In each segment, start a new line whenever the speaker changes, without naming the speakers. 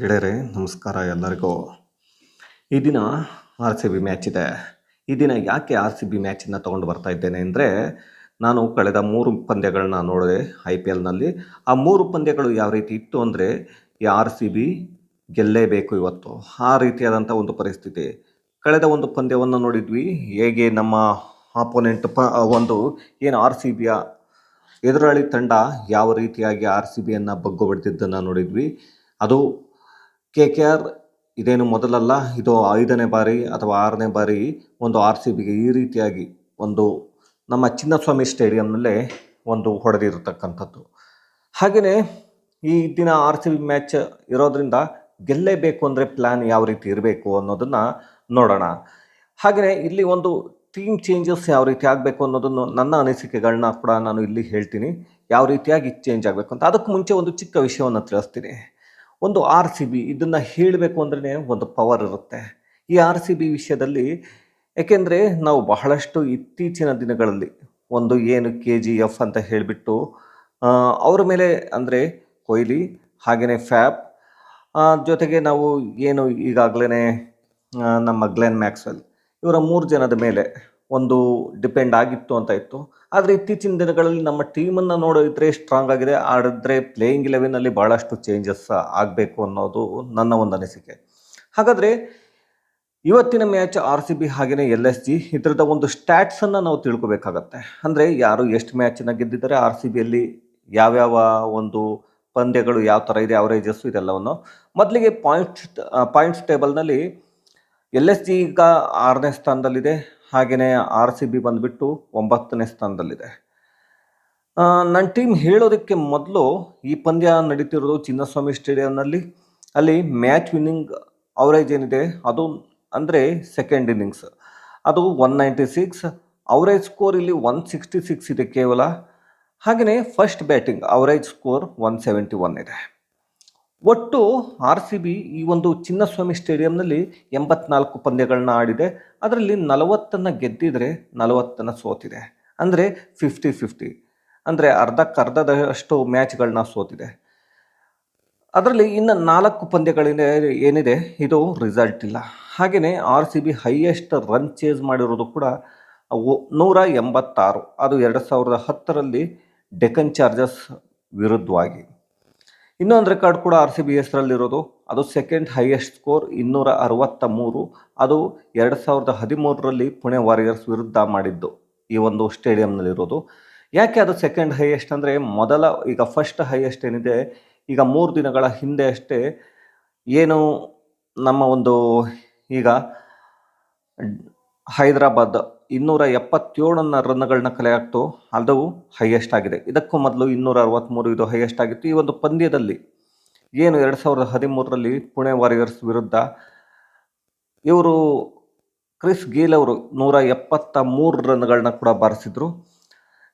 ಗೆಳೆಯರೆ, ನಮಸ್ಕಾರ ಎಲ್ಲರಿಗೂ. ಈ ದಿನ ಆರ್ ಸಿ ಬಿ ಮ್ಯಾಚ್ ಇದೆ. ಈ ದಿನ ಯಾಕೆ ಆರ್ ಸಿ ಬಿ ಮ್ಯಾಚನ್ನು ತೊಗೊಂಡು ಬರ್ತಾ ಇದ್ದೇನೆ ಅಂದರೆ, ನಾನು ಕಳೆದ ಮೂರು ಪಂದ್ಯಗಳನ್ನ ನೋಡಿದೆ ಐ ಪಿ ಎಲ್ನಲ್ಲಿ ಆ ಮೂರು ಪಂದ್ಯಗಳು ಯಾವ ರೀತಿ ಇತ್ತು ಅಂದರೆ, ಈ ಆರ್ ಸಿ ಬಿ ಗೆಲ್ಲೇಬೇಕು ಇವತ್ತು. ಆ ರೀತಿಯಾದಂಥ ಒಂದು ಪರಿಸ್ಥಿತಿ. ಕಳೆದ ಒಂದು ಪಂದ್ಯವನ್ನು ನೋಡಿದ್ವಿ. ಹೇಗೆ ನಮ್ಮ ಆಪೋನೆಂಟ್ ಪ, ಒಂದು ಏನು ಆರ್ ಸಿ ಬಿಯ ಎದುರಾಳಿ ತಂಡ ಯಾವ ರೀತಿಯಾಗಿ ಆರ್ ಸಿ ಬಿಯನ್ನು ಬಗ್ಗು ಬಡಿದಿದ್ದನ್ನು ನೋಡಿದ್ವಿ. ಅದು ಕೆ ಕೆ ಆರ್ ಇದೇನು ಮೊದಲಲ್ಲ, ಇದು ಐದನೇ ಬಾರಿ ಅಥವಾ ಆರನೇ ಬಾರಿ ಒಂದು ಆರ್ ಸಿ ಬಿಗೆ ಈ ರೀತಿಯಾಗಿ ಒಂದು ನಮ್ಮ ಚಿನ್ನಸ್ವಾಮಿ ಸ್ಟೇಡಿಯಂನಲ್ಲೇ ಒಂದು ಹೊಡೆದಿರತಕ್ಕಂಥದ್ದು. ಹಾಗೆಯೇ ಈ ದಿನ ಆರ್ ಸಿ ಬಿ ಮ್ಯಾಚ್ ಇರೋದ್ರಿಂದ ಗೆಲ್ಲೇಬೇಕು ಅಂದರೆ ಪ್ಲ್ಯಾನ್ ಯಾವ ರೀತಿ ಇರಬೇಕು ಅನ್ನೋದನ್ನು ನೋಡೋಣ. ಹಾಗೆಯೇ ಇಲ್ಲಿ ಒಂದು ಟೀಮ್ ಚೇಂಜಸ್ ಯಾವ ರೀತಿ ಆಗಬೇಕು ಅನ್ನೋದನ್ನು ನನ್ನ ಅನಿಸಿಕೆಗಳನ್ನ ಕೂಡ ನಾನು ಇಲ್ಲಿ ಹೇಳ್ತೀನಿ. ಯಾವ ರೀತಿಯಾಗಿ ಚೇಂಜ್ ಆಗಬೇಕು ಅಂತ. ಅದಕ್ಕೆ ಮುಂಚೆ ಒಂದು ಚಿಕ್ಕ ವಿಷಯವನ್ನು ತಿಳಿಸ್ತೀನಿ. ಒಂದು ಆರ್ ಸಿ ಬಿ ಇದನ್ನು ಹೇಳಬೇಕು ಅಂದ್ರೆ ಒಂದು ಪವರ್ ಇರುತ್ತೆ. ಈ ಆರ್ ಸಿ ಬಿ ವಿಷಯದಲ್ಲಿ ಏಕೆಂದರೆ ನಾವು ಬಹಳಷ್ಟು ಇತ್ತೀಚಿನ ದಿನಗಳಲ್ಲಿ ಒಂದು ಏನು ಕೆ ಜಿ ಎಫ್ ಅಂತ ಹೇಳಿಬಿಟ್ಟು ಅವರ ಮೇಲೆ ಅಂದರೆ ಕೊಹ್ಲಿ ಹಾಗೆಯೇ ಫ್ಯಾಪ್ ಜೊತೆಗೆ ನಾವು ಏನು ಈಗಾಗಲೇ ನಮ್ಮ ಗ್ಲೆನ್ ಮ್ಯಾಕ್ಸ್ವೆಲ್ ಇವರ ಮೂರು ಜನದ ಮೇಲೆ ಒಂದು ಡಿಪೆಂಡ್ ಆಗಿತ್ತು ಅಂತ ಇತ್ತು. ಆದರೆ ಇತ್ತೀಚಿನ ದಿನಗಳಲ್ಲಿ ನಮ್ಮ ಟೀಮನ್ನು ನೋಡಿದ್ರೆ ಸ್ಟ್ರಾಂಗ್ ಆಗಿದೆ. ಆಡಿದ್ರೆ ಪ್ಲೇಯಿಂಗ್ ಇಲೆವೆನಲ್ಲಿ ಭಾಳಷ್ಟು ಚೇಂಜಸ್ ಆಗಬೇಕು ಅನ್ನೋದು ನನ್ನ ಒಂದು ಅನಿಸಿಕೆ. ಹಾಗಾದರೆ ಇವತ್ತಿನ ಮ್ಯಾಚ್ ಆರ್ ಸಿ ಬಿ ಹಾಗೆಯೇ ಎಲ್ ಎಸ್ ಜಿ ಇದರದ ಒಂದು ಸ್ಟ್ಯಾಟ್ಸನ್ನು ನಾವು ತಿಳ್ಕೊಬೇಕಾಗತ್ತೆ. ಅಂದರೆ ಯಾರು ಎಷ್ಟು ಮ್ಯಾಚನ್ನು ಗೆದ್ದಿದ್ದಾರೆ ಆರ್ ಸಿ ಬಿಯಲ್ಲಿ ಯಾವ್ಯಾವ ಒಂದು ಪಂದ್ಯಗಳು ಯಾವ ಥರ ಇದೆ ಅವರೇಜಸ್ಸು ಇದೆಲ್ಲವನ್ನು. ಮೊದಲಿಗೆ ಪಾಯಿಂಟ್ಸ್ ಪಾಯಿಂಟ್ಸ್ ಟೇಬಲ್ನಲ್ಲಿ ಎಲ್ ಎಸ್ ಜಿ ಈಗ ಆರನೇ ಸ್ಥಾನದಲ್ಲಿದೆ. ಹಾಗೆಯೇ ಆರ್ ಸಿ ಬಿ ಬಂದುಬಿಟ್ಟು ಒಂಬತ್ತನೇ ಸ್ಥಾನದಲ್ಲಿದೆ. ನನ್ನ ಟೀಮ್ ಹೇಳೋದಕ್ಕೆ ಮೊದಲು ಈ ಪಂದ್ಯ ನಡೀತಿರೋದು ಚಿನ್ನಸ್ವಾಮಿ ಸ್ಟೇಡಿಯಂನಲ್ಲಿ. ಅಲ್ಲಿ ಮ್ಯಾಚ್ ವಿನ್ನಿಂಗ್ ಅವರೇಜ್ ಏನಿದೆ? ಅದು ಅಂದರೆ ಸೆಕೆಂಡ್ ಇನ್ನಿಂಗ್ಸ್ ಅದು one ninety six average score ಇಲ್ಲಿ ಒನ್ ಸಿಕ್ಸ್ಟಿ ಸಿಕ್ಸ್ ಇದೆ ಕೇವಲ. ಹಾಗೆಯೇ first batting average score one seventy one ಇದೆ. ಒಟ್ಟು ಆರ್ ಸಿ ಬಿ ಈ ಒಂದು ಚಿನ್ನಸ್ವಾಮಿ ಸ್ಟೇಡಿಯಂನಲ್ಲಿ ಎಂಬತ್ನಾಲ್ಕು ಪಂದ್ಯಗಳನ್ನ ಆಡಿದೆ. ಅದರಲ್ಲಿ ನಲವತ್ತನ್ನು ಗೆದ್ದಿದ್ರೆ ನಲವತ್ತನ್ನು ಸೋತಿದೆ. ಅಂದರೆ ಫಿಫ್ಟಿ ಫಿಫ್ಟಿ. ಅಂದರೆ ಅರ್ಧಕ್ಕರ್ಧದಷ್ಟು ಮ್ಯಾಚ್ಗಳನ್ನ ಸೋತಿದೆ. ಅದರಲ್ಲಿ ಇನ್ನು ನಾಲ್ಕು ಪಂದ್ಯಗಳಿದೆ ಏನಿದೆ, ಇದು ರಿಸಲ್ಟ್ ಇಲ್ಲ. ಹಾಗೆಯೇ R C B highest run chase ಮಾಡಿರೋದು ಕೂಡ ನೂರ ಎಂಬತ್ತಾರು. ಅದು ಎರಡು ಸಾವಿರದ ಹತ್ತರಲ್ಲಿ ಡೆಕನ್ ಚಾರ್ಜಸ್ ವಿರುದ್ಧವಾಗಿ. ಇನ್ನೊಂದು ರೆಕಾರ್ಡ್ ಕೂಡ ಆರ್ ಸಿ ಬಿ ಹೆಸರಲ್ಲಿರೋದು ಅದು ಸೆಕೆಂಡ್ ಹೈಯೆಸ್ಟ್ ಸ್ಕೋರ್ ಇನ್ನೂರ ಅರವತ್ತ ಮೂರು ಅದು ಎರಡು ಸಾವಿರದ ಹದಿಮೂರರಲ್ಲಿ ಪುಣೆ ವಾರಿಯರ್ಸ್ ವಿರುದ್ಧ ಮಾಡಿದ್ದು ಈ ಒಂದು ಸ್ಟೇಡಿಯಂನಲ್ಲಿರೋದು ಯಾಕೆ ಅದು ಸೆಕೆಂಡ್ ಹೈಯೆಸ್ಟ್ ಅಂದರೆ ಮೊದಲ, ಈಗ ಫಸ್ಟ್ ಹೈಯೆಸ್ಟ್ ಏನಿದೆ, ಈಗ ಮೂರು ದಿನಗಳ ಹಿಂದೆ ಅಷ್ಟೇ ಏನು ನಮ್ಮ ಒಂದು ಈಗ ಹೈದರಾಬಾದ್ ಇನ್ನೂರ ಎಪ್ಪತ್ತೇಳನ್ನ ರನ್ಗಳನ್ನ ಕಲೆ ಹಾಕ್ತು ಅದು ಹೈಯೆಸ್ಟ್ ಆಗಿದೆ. ಇದಕ್ಕೂ ಮೊದಲು ಇನ್ನೂರ ಅರವತ್ತ್ಮೂರು ಇದು ಹೈಯೆಸ್ಟ್ ಆಗಿತ್ತು. ಈ ಒಂದು ಪಂದ್ಯದಲ್ಲಿ ಏನು ಎರಡು ಸಾವಿರದ ಹದಿಮೂರರಲ್ಲಿ ಪುಣೆ ವಾರಿಯರ್ಸ್ ವಿರುದ್ಧ ಇವರು ಕ್ರಿಸ್ ಗೇಲ್ ಅವರು ನೂರ ಎಪ್ಪತ್ತ ಮೂರು ರನ್ಗಳನ್ನ ಕೂಡ ಬಾರಿಸಿದ್ರು.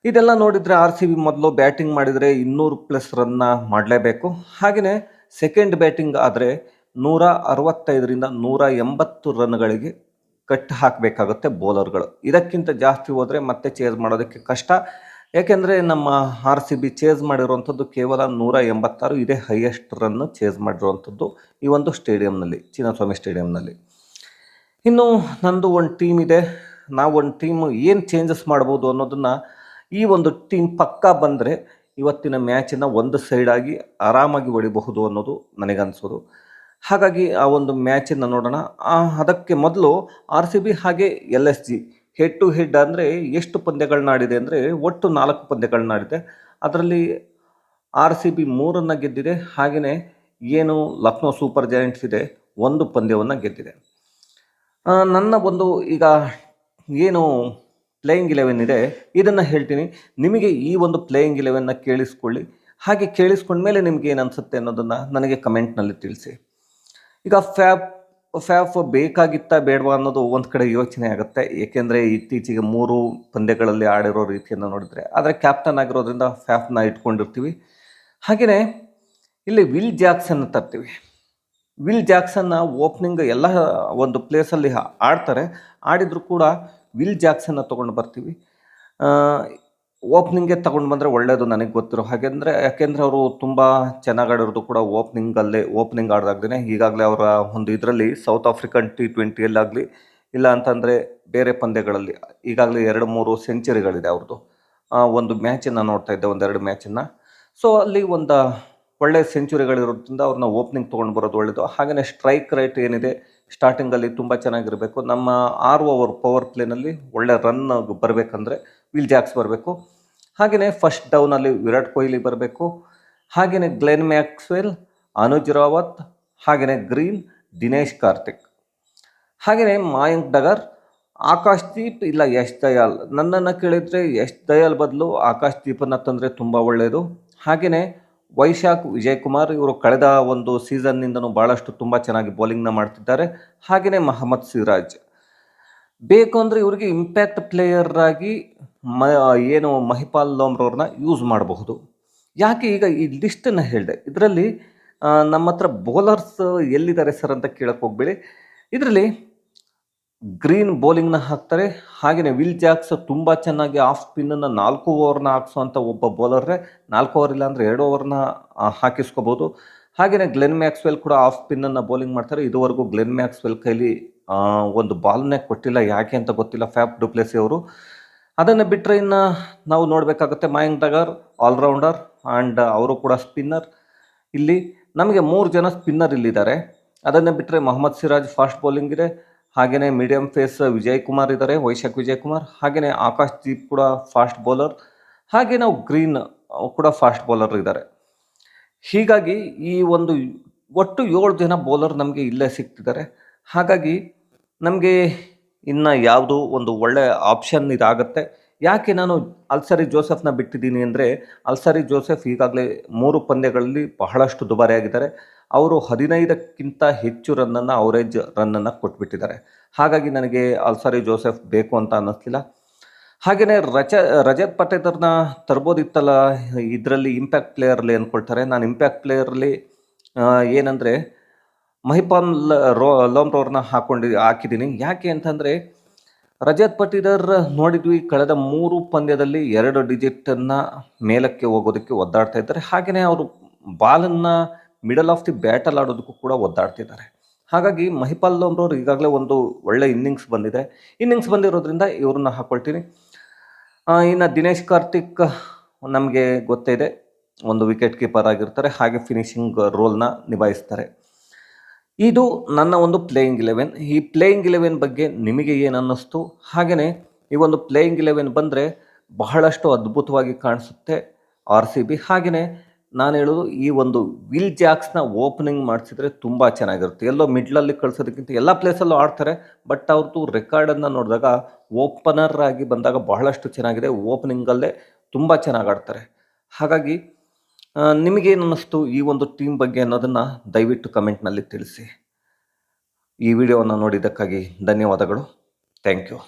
ಇದೆಲ್ಲ ನೋಡಿದರೆ ಆರ್ ಸಿ ಬಿ ಮೊದಲು ಬ್ಯಾಟಿಂಗ್ ಮಾಡಿದರೆ ಇನ್ನೂರು ಪ್ಲಸ್ ರನ್ನ ಮಾಡಲೇಬೇಕು. ಹಾಗೆಯೇ ಸೆಕೆಂಡ್ ಬ್ಯಾಟಿಂಗ್ ಆದರೆ ನೂರ ಅರವತ್ತೈದರಿಂದ ನೂರ ಎಂಬತ್ತು ರನ್ಗಳಿಗೆ ಕಟ್ ಹಾಕಬೇಕಾಗುತ್ತೆ ಬೌಲರ್ಗಳು ಇದಕ್ಕಿಂತ ಜಾಸ್ತಿ ಹೋದರೆ ಮತ್ತೆ ಚೇಸ್ ಮಾಡೋದಕ್ಕೆ ಕಷ್ಟ. ಏಕೆಂದರೆ ನಮ್ಮ ಆರ್ ಸಿ ಬಿ ಚೇಸ್ ಮಾಡಿರುವಂಥದ್ದು ಕೇವಲ ನೂರ ಎಂಬತ್ತಾರು, ಇದೇ ಹೈಯೆಸ್ಟ್ ರನ್ನು ಚೇಸ್ ಮಾಡಿರುವಂಥದ್ದು ಈ ಒಂದು ಸ್ಟೇಡಿಯಂನಲ್ಲಿ ಚಿನ್ನಸ್ವಾಮಿ ಸ್ಟೇಡಿಯಂನಲ್ಲಿ ಇನ್ನು ನಂದು ಒಂದು ಟೀಮ್ ಇದೆ. ನಾವು ಒಂದು ಟೀಮ್ ಏನು ಚೇಂಜಸ್ ಮಾಡ್ಬೋದು ಅನ್ನೋದನ್ನು ಈ ಒಂದು ಟೀಮ್ ಪಕ್ಕ ಬಂದರೆ ಇವತ್ತಿನ ಮ್ಯಾಚನ್ನು ಒಂದು ಸೈಡಾಗಿ ಆರಾಮಾಗಿ ಹೊಡಿಬಹುದು ಅನ್ನೋದು ನನಗನ್ಸೋದು. ಹಾಗಾಗಿ ಆ ಒಂದು ಮ್ಯಾಚನ್ನು ನೋಡೋಣ. ಅದಕ್ಕೆ ಮೊದಲು ಆರ್ ಸಿ ಬಿ ಹಾಗೆ L S G head to head ಅಂದರೆ ಎಷ್ಟು ಪಂದ್ಯಗಳನ್ನ ಆಡಿದೆ ಅಂದರೆ ಒಟ್ಟು ನಾಲ್ಕು ಪಂದ್ಯಗಳನ್ನ ಆಡಿದೆ ಅದರಲ್ಲಿ ಆರ್ ಸಿ ಬಿ ಮೂರನ್ನು ಗೆದ್ದಿದೆ ಹಾಗೆಯೇ ಏನು ಲಕ್ನೋ ಸೂಪರ್ ಜಾಯಿಂಟ್ಸ್ ಇದೆ, ಒಂದು ಪಂದ್ಯವನ್ನು ಗೆದ್ದಿದೆ. ನನ್ನ ಒಂದು ಈಗ ಏನು ಪ್ಲೇಯಿಂಗ್ ಇಲೆವೆನ್ ಇದೆ, ಇದನ್ನು ಹೇಳ್ತೀನಿ. ನಿಮಗೆ ಈ ಒಂದು ಪ್ಲೇಯಿಂಗ್ ಇಲೆವೆನ್ನ ಕೇಳಿಸ್ಕೊಳ್ಳಿ. ಹಾಗೆ ಕೇಳಿಸ್ಕೊಂಡ್ಮೇಲೆ ನಿಮಗೆ ಏನು ಅನಿಸುತ್ತೆ ಅನ್ನೋದನ್ನು ನನಗೆ ಕಮೆಂಟ್ನಲ್ಲಿ ತಿಳಿಸಿ. ಈಗ ಫ್ಯಾಬ್ ಫ್ಯಾಫ್ ಬೇಕಾಗಿತ್ತಾ ಬೇಡವಾ ಅನ್ನೋದು ಒಂದು ಕಡೆ ಯೋಚನೆ ಆಗುತ್ತೆ. ಏಕೆಂದರೆ ಇತ್ತೀಚೆಗೆ ಮೂರು ಪಂದ್ಯಗಳಲ್ಲಿ ಆಡಿರೋ ರೀತಿಯನ್ನು ನೋಡಿದರೆ. ಆದರೆ ಕ್ಯಾಪ್ಟನ್ ಆಗಿರೋದ್ರಿಂದ ಫ್ಯಾಫ್ನ ಇಟ್ಕೊಂಡಿರ್ತೀವಿ. ಹಾಗೆಯೇ ಇಲ್ಲಿ ವಿಲ್ ಜಾಕ್ಸನ್ ತರ್ತೀವಿ. ವಿಲ್ ಜಾಕ್ಸನ್ನ ಓಪನಿಂಗ್ ಎಲ್ಲ ಒಂದು ಪ್ಲೇಸಲ್ಲಿ ಆಡ್ತಾರೆ. ಆಡಿದರೂ ಕೂಡ ವಿಲ್ ಜಾಕ್ಸನ್ನ ತೊಗೊಂಡು ಬರ್ತೀವಿ. ಓಪನಿಂಗ್ಗೆ ತಗೊಂಡು ಬಂದರೆ ಒಳ್ಳೆಯದು ನನಗೆ ಗೊತ್ತಿರೋ ಹಾಗೆಂದರೆ ಯಾಕೆಂದರೆ ಅವರು ತುಂಬ ಚೆನ್ನಾಗಿ ಆಡಿರೋದು ಕೂಡ ಓಪನಿಂಗಲ್ಲೇ ಓಪನಿಂಗ್ ಆಡ್ದಾಗ್ದೇನೆ ಈಗಾಗಲೇ ಅವರ ಒಂದು ಇದರಲ್ಲಿ ಸೌತ್ ಆಫ್ರಿಕನ್ ಟಿ ಟ್ವೆಂಟಿಯಲ್ಲಾಗಲಿ ಇಲ್ಲ ಅಂತಂದರೆ ಬೇರೆ ಪಂದ್ಯಗಳಲ್ಲಿ, ಈಗಾಗಲೇ ಎರಡು ಮೂರು ಸೆಂಚುರಿಗಳಿದೆ ಅವ್ರದ್ದು ಒಂದು ಮ್ಯಾಚನ್ನು ನೋಡ್ತಾ ಇದ್ದೆ, ಒಂದೆರಡು ಮ್ಯಾಚನ್ನು. ಸೊ ಅಲ್ಲಿ ಒಂದು ಒಳ್ಳೆ ಸೆಂಚುರಿಗಳಿರೋದ್ರಿಂದ ಅವ್ರನ್ನ ಓಪನಿಂಗ್ ತೊಗೊಂಡು ಬರೋದು ಒಳ್ಳೆಯದು ಹಾಗೆಯೇ ಸ್ಟ್ರೈಕ್ ರೇಟ್ ಏನಿದೆ ಸ್ಟಾರ್ಟಿಂಗಲ್ಲಿ ತುಂಬ ಚೆನ್ನಾಗಿರಬೇಕು. ನಮ್ಮ ಆರು ಓವರ್ ಪವರ್ ಪ್ಲೇನಲ್ಲಿ ಒಳ್ಳೆ ರನ್ ಬರಬೇಕಂದ್ರೆ ವಿಲ್ ಜಾಕ್ಸ್ ಬರಬೇಕು. ಹಾಗೆಯೇ ಫಸ್ಟ್ ಡೌನಲ್ಲಿ ವಿರಾಟ್ ಕೊಹ್ಲಿ ಬರಬೇಕು. ಹಾಗೆಯೇ ಗ್ಲೆನ್ ಮ್ಯಾಕ್ಸ್ವೆಲ್ ಅನುಜ್ ರಾವತ್ ಹಾಗೆಯೇ ಗ್ರೀನ್ ದಿನೇಶ್ ಕಾರ್ತಿಕ್ ಹಾಗೆಯೇ ಮಾಯಂಕ್ ಡಗರ್ ಆಕಾಶ್ ದೀಪ್ ಇಲ್ಲ ಯಶ್ ದಯಾಲ್ ನನ್ನನ್ನು ಕೇಳಿದರೆ ಯಶ್ ದಯಾಲ್ ಬದಲು ಆಕಾಶ್ ದೀಪನ್ನು ತಂದರೆ ತುಂಬ ಒಳ್ಳೆಯದು ಹಾಗೆಯೇ ವೈಶಾಖ್ ವಿಜಯ್ ಕುಮಾರ್ ಇವರು ಕಳೆದ ಒಂದು ಸೀಸನ್ನಿಂದನೂ ಭಾಳಷ್ಟು ತುಂಬ ಚೆನ್ನಾಗಿ ಬೌಲಿಂಗ್ನ ಮಾಡ್ತಿದ್ದಾರೆ. ಹಾಗೆಯೇ ಮಹಮ್ಮದ್ ಸಿರಾಜ್. ಬೇಕು ಅಂದರೆ ಇವರಿಗೆ ಇಂಪ್ಯಾಕ್ಟ್ ಪ್ಲೇಯರ್ ಆಗಿ ಮ, ಏನು ಮಹಿಪಾಲ್ ಲೋಮ್ರವ್ರನ್ನ ಯೂಸ್ ಮಾಡಬಹುದು. ಯಾಕೆ ಈಗ ಈ ಲಿಸ್ಟನ್ನು ಹೇಳಿದೆ? ಇದರಲ್ಲಿ ನಮ್ಮ ಹತ್ರ ಬೌಲರ್ಸ್ ಎಲ್ಲಿದ್ದಾರೆ ಸರ್ ಅಂತ ಕೇಳಕ್ಕೆ ಹೋಗ್ಬೇಡಿ. ಇದರಲ್ಲಿ ಗ್ರೀನ್ ಬೌಲಿಂಗ್ನ ಹಾಕ್ತಾರೆ. ಹಾಗೆಯೇ ವಿಲ್ ಜಾಕ್ಸ್ ತುಂಬ ಚೆನ್ನಾಗಿ ಆಫ್ ಸ್ಪಿನ್ನನ್ನು ನಾಲ್ಕು ಓವರ್ನ ಹಾಕಿಸುವಂಥ ಒಬ್ಬ ಬೌಲರ್ರೆ, ನಾಲ್ಕು ಓವರ್ ಇಲ್ಲ ಅಂದರೆ ಎರಡು ಓವರ್ನ ಹಾಕಿಸ್ಕೋಬೋದು. ಹಾಗೆಯೇ ಗ್ಲೆನ್ ಮ್ಯಾಕ್ಸ್ವೆಲ್ ಕೂಡ ಆಫ್ ಸ್ಪಿನ್ನನ್ನು ಬೌಲಿಂಗ್ ಮಾಡ್ತಾರೆ. ಇದುವರೆಗೂ ಗ್ಲೆನ್ ಮ್ಯಾಕ್ಸ್ವೆಲ್ ಕೈಲಿ ಒಂದು ಬಾಲ್ನೇ ಕೊಟ್ಟಿಲ್ಲ. ಯಾಕೆ ಅಂತ ಗೊತ್ತಿಲ್ಲ. ಫ್ಯಾಪ್ ಡುಪ್ಲೆಸಿ ಅವರು. ಅದನ್ನು ಬಿಟ್ಟರೆ ಇನ್ನು ನಾವು ನೋಡಬೇಕಾಗುತ್ತೆ Mayank Dagar all rounder and ಅವರು ಕೂಡ ಸ್ಪಿನ್ನರ್. ಇಲ್ಲಿ ನಮಗೆ ಮೂರು ಜನ ಸ್ಪಿನ್ನರ್ ಇಲ್ಲಿದ್ದಾರೆ. ಅದನ್ನು ಬಿಟ್ಟರೆ ಮೊಹಮ್ಮದ್ ಸಿರಾಜ್ ಫಾಸ್ಟ್ ಬೌಲಿಂಗ್ ಇದೆ. ಹಾಗೆಯೇ ಮೀಡಿಯಂ ಫೇಸ್ ವಿಜಯ್ ಕುಮಾರ್ ಇದ್ದಾರೆ ವೈಶಾಖ್ ವಿಜಯ್ ಕುಮಾರ್ ಹಾಗೆಯೇ ಆಕಾಶ್ ದೀಪ್ ಕೂಡ ಫಾಸ್ಟ್ ಬೌಲರ್ ಹಾಗೆ ನಾವು ಗ್ರೀನ್ ಕೂಡ ಫಾಸ್ಟ್ ಬೌಲರ್ ಇದ್ದಾರೆ ಹೀಗಾಗಿ ಈ ಒಂದು ಒಟ್ಟು ಏಳು ಜನ ಬೌಲರ್ ನಮಗೆ ಇಲ್ಲೇ ಸಿಗ್ತಿದ್ದಾರೆ. ಹಾಗಾಗಿ ನಮಗೆ ಇನ್ನು ಯಾವುದು ಒಂದು ಒಳ್ಳೆಯ ಆಪ್ಷನ್ ಇದಾಗುತ್ತೆ. ಯಾಕೆ ನಾನು ಅಲ್ಸರಿ ಜೋಸೆಫ್ನ ಬಿಟ್ಟಿದ್ದೀನಿ ಅಂದರೆ, ಅಲ್ಸರಿ ಜೋಸೆಫ್ ಈಗಾಗಲೇ ಮೂರು ಪಂದ್ಯಗಳಲ್ಲಿ ಬಹಳಷ್ಟು ದುಬಾರಿಯಾಗಿದ್ದಾರೆ. ಅವರು ಹದಿನೈದಕ್ಕಿಂತ ಹೆಚ್ಚು ರನ್ನನ್ನು ಅವರೇಜ್ ರನ್ನನ್ನು ಕೊಟ್ಬಿಟ್ಟಿದ್ದಾರೆ. ಹಾಗಾಗಿ ನನಗೆ ಅಲ್ಸಾರಿ ಜೋಸೆಫ್ ಬೇಕು ಅಂತ ಅನ್ನಿಸ್ಲಿಲ್ಲ. ಹಾಗೆಯೇ ರಚ ರಜತ್ ಪಟೇದರ್ನ ತರ್ಬೋದಿತ್ತಲ್ಲ, ಇದರಲ್ಲಿ ಇಂಪ್ಯಾಕ್ಟ್ ಪ್ಲೇಯರ್ಲಿ ಅಂದ್ಕೊಳ್ತಾರೆ. ನಾನು ಇಂಪ್ಯಾಕ್ಟ್ ಪ್ಲೇಯರ್ಲಿ ಏನಂದರೆ ಮಹಿಪಾಲ್ ರೋ ಲೋಮ್ ರೋರ್ನ ಹಾಕ್ಕೊಂಡು ಹಾಕಿದ್ದೀನಿ. ಯಾಕೆ ಅಂತಂದರೆ ರಜತ್ ಪಟೀದರ್ ನೋಡಿದ್ವಿ, ಕಳೆದ ಮೂರು ಪಂದ್ಯದಲ್ಲಿ ಎರಡು ಡಿಜಿಟನ್ನು ಮೇಲಕ್ಕೆ ಹೋಗೋದಕ್ಕೆ ಒದ್ದಾಡ್ತಾ ಇದ್ದಾರೆ. ಹಾಗೆಯೇ ಅವರು ಬಾಲನ್ನು ಮಿಡಲ್ ಆಫ್ ದಿ ಬ್ಯಾಟಲ್ ಆಡೋದಕ್ಕೂ ಕೂಡ ಒದ್ದಾಡ್ತಿದ್ದಾರೆ ಹಾಗಾಗಿ ಮಹಿಪಾಲ್ ಲೋಮ್ರವ್ರು ಈಗಾಗಲೇ ಒಂದು ಒಳ್ಳೆ ಇನ್ನಿಂಗ್ಸ್ ಬಂದಿದೆ. ಇನ್ನಿಂಗ್ಸ್ ಬಂದಿರೋದ್ರಿಂದ ಇವ್ರನ್ನ ಹಾಕ್ಕೊಳ್ತೀನಿ ಇನ್ನು ದಿನೇಶ್ ಕಾರ್ತಿಕ್ ನಮಗೆ ಗೊತ್ತೇ ಇದೆ ಒಂದು ವಿಕೆಟ್ ಕೀಪರ್ ಆಗಿರ್ತಾರೆ, ಹಾಗೆ ಫಿನಿಶಿಂಗ್ ರೋಲ್ನ ನಿಭಾಯಿಸ್ತಾರೆ. ಇದು ನನ್ನ ಒಂದು ಪ್ಲೇಯಿಂಗ್ ಇಲೆವೆನ್ ಈ ಪ್ಲೇಯಿಂಗ್ ಇಲೆವೆನ್ ಬಗ್ಗೆ ನಿಮಗೆ ಏನು ಅನ್ನಿಸ್ತು? ಹಾಗೆಯೇ ಈ ಒಂದು ಪ್ಲೇಯಿಂಗ್ ಇಲೆವೆನ್ ಬಂದರೆ ಬಹಳಷ್ಟು ಅದ್ಭುತವಾಗಿ ಕಾಣಿಸುತ್ತೆ ಆರ್ ಸಿ ಬಿ ಹಾಗೆಯೇ ನಾನು ಹೇಳೋದು ಈ ಒಂದು ವಿಲ್ ಜಾಕ್ಸ್ನ ಓಪನಿಂಗ್ ಮಾಡಿಸಿದ್ರೆ ತುಂಬ ಚೆನ್ನಾಗಿರುತ್ತೆ. ಎಲ್ಲೋ ಮಿಡ್ಲಲ್ಲಿ ಕಳಿಸೋದಕ್ಕಿಂತ ಎಲ್ಲ ಪ್ಲೇಸಲ್ಲೂ ಆಡ್ತಾರೆ ಬಟ್ ಅವ್ರದ್ದು ರೆಕಾರ್ಡನ್ನು ನೋಡಿದಾಗ ಓಪನರ್ ಆಗಿ ಬಂದಾಗ ಬಹಳಷ್ಟು ಚೆನ್ನಾಗಿದೆ. ಓಪನಿಂಗಲ್ಲೇ ತುಂಬ ಚೆನ್ನಾಗಿ ಆಡ್ತಾರೆ. ಹಾಗಾಗಿ ನಿಮಗೇನು ಅನ್ನಿಸ್ತು ಈ ಒಂದು ಟೀಮ್ ಬಗ್ಗೆ ಅನ್ನೋದನ್ನು ದಯವಿಟ್ಟು ಕಮೆಂಟ್ನಲ್ಲಿ ತಿಳಿಸಿ. ಈ ವಿಡಿಯೋವನ್ನು ನೋಡಿದ್ದಕ್ಕಾಗಿ ಧನ್ಯವಾದಗಳು. Thank you